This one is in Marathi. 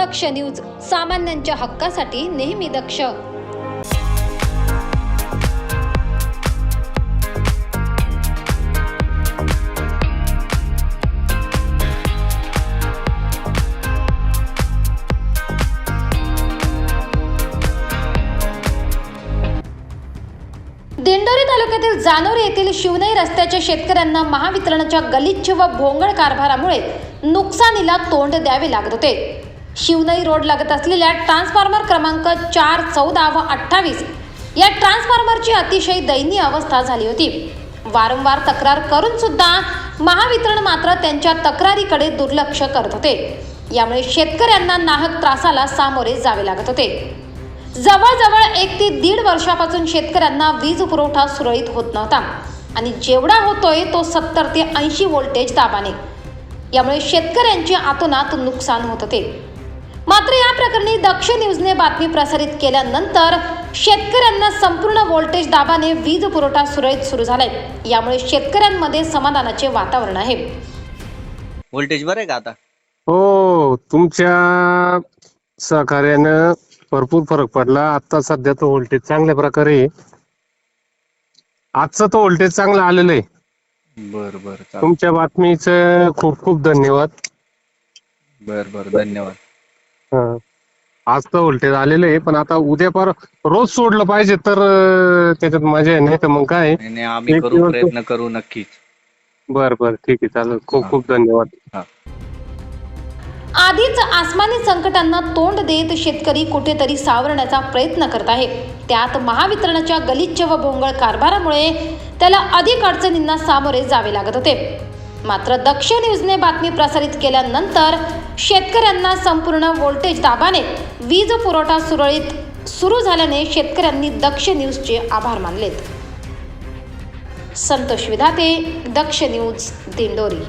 दक्ष न्यूज सामान्यांच्या हक्कासाठी नेहमी दक्ष. दिंडोरी तालुक्यातील जानोरी येथील शिवनई रस्त्याच्या शेतकऱ्यांना महावितरणच्या गलिच्छ व भोंगळ कारभारामुळे नुकसानीला तोंड द्यावे लागत होते. शिवनई रोड लागत असलेल्या ट्रान्सफॉर्मर क्रमांक चार चौदा व अठ्ठावीस या ट्रान्सफॉर्मरची अतिशय दयनीय अवस्था झाली होती. वारंवार तक्रार करून सुद्धा महावितरण मात्र त्यांच्या तक्रारीकडे दुर्लक्ष करत होते. यामुळे शेतकऱ्यांना नाहक त्रासाला सामोरे जावे लागत होते. जवळजवळ एक ते दीड वर्षापासून शेतकऱ्यांना वीज पुरवठा सुरळीत होत नव्हता आणि जेवढा होतोय तो सत्तर ते ऐंशी व्होल्टेज दाबाने. यामुळे शेतकऱ्यांचे आतोनात नुकसान होत होते. मात्र या प्रकरणी दक्ष न्यूजने बातमी प्रसारित केल्यानंतर शेतकऱ्यांना संपूर्ण व्होल्टेज दाबाने वीज पुरवठा सुरळीत सुरू झालाय. यामुळे शेतकऱ्यांमध्ये समाधानाचे वातावरण आहे. व्होल्टेज बरं आहे का आता? हो तुमच्या सहकार्यानं भरपूर फरक पडला. आता सध्या तो व्होल्टेज चांगल्या प्रकारे आहे. आजचं तो व्होल्टेज चांगलं आलेलं आहे. बर बर तुमच्या बातमीचं खूप खूप धन्यवाद. बर बर धन्यवाद. हं. आज तर व्होल्टेज आलेलं आहे पण आता उद्या पर रोज सोडलं पाहिजे तर अं, त्याच्यात मजा आहे नाही तर मग काय? नाही नाही, आम्ही एक करू दिवस- प्रयत्न करू नक्कीच. बर बर ठीक आहे चालेल. खूप. खूप धन्यवाद. हा. आधीच आसमानी संकटांना तोंड देत शेतकरी कुठेतरी सावरण्याचा प्रयत्न करत आहे. त्यात महावितरणाच्या गलिच्छ व भोंगळ कारभारामुळे त्याला अधिक अडचणींना सामोरे जावे लागत होते. मात्र दक्ष न्यूजने बातमी प्रसारित केल्यानंतर शेतकऱ्यांना संपूर्ण व्होल्टेज दाबाने वीज पुरवठा सुरळीत सुरू झाल्याने शेतकऱ्यांनी दक्ष न्यूजचे आभार मानलेत. संतोष विधाते दक्ष न्यूज दिंडोरी.